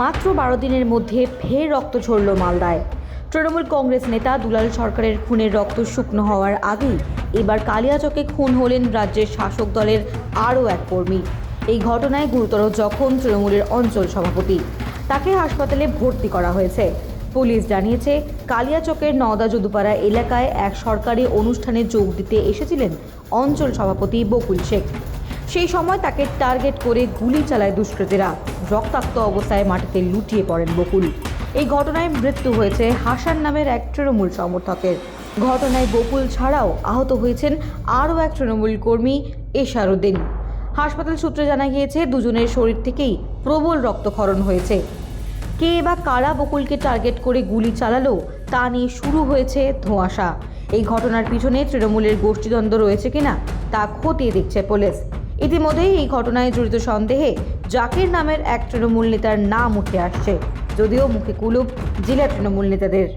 মাত্র বারো দিনের মধ্যে ফের রক্ত ঝরল মালদায়। তৃণমূল কংগ্রেস নেতা দুলাল সরকারের খুনের রক্ত শুকনো হওয়ার আগেই এবার কালিয়াচকে খুন হলেন রাজ্যের শাসক দলের আরও এক কর্মী। এই ঘটনায় গুরুতর জখম তৃণমূলের অঞ্চল সভাপতি। তাকে হাসপাতালে ভর্তি করা হয়েছে। পুলিশ জানিয়েছে, কালিয়াচকের নওদা যদুপাড়া এলাকায় এক সরকারি অনুষ্ঠানে যোগ দিতে এসেছিলেন অঞ্চল সভাপতি বকুল শেখ। সেই সময় তাকে টার্গেট করে গুলি চালায় দুষ্কৃতীরা। রক্তাক্ত অবস্থায় মাটিতে লুটিয়ে পড়েন বকুল। এই ঘটনায় মৃত্যু হয়েছে হাসান নামের এক তৃণমূল সমর্থকের। ঘটনায় বকুল ছাড়াও আহত হয়েছেন আরও এক তৃণমূল কর্মী এশারুদ্দিন। হাসপাতাল সূত্রে জানা গিয়েছে, দুজনের শরীর থেকেই প্রবল রক্তক্ষরণ হয়েছে। কে বা কারা বকুলকে টার্গেট করে গুলি চালালো, তা নিয়ে শুরু হয়েছে ধোঁয়াশা। এই ঘটনার পিছনে তৃণমূলের গোষ্ঠীদ্বন্দ্ব রয়েছে কিনা, তা খতিয়ে দেখছে পুলিশ। ইতিমধ্যেই এই ঘটনায় জড়িত সন্দেহে জাকির নামের এক তৃণমূল নেতার নাম উঠে আসছে, যদিও মুখে কুলুপ, জেলা তৃণমূল নেতাদের।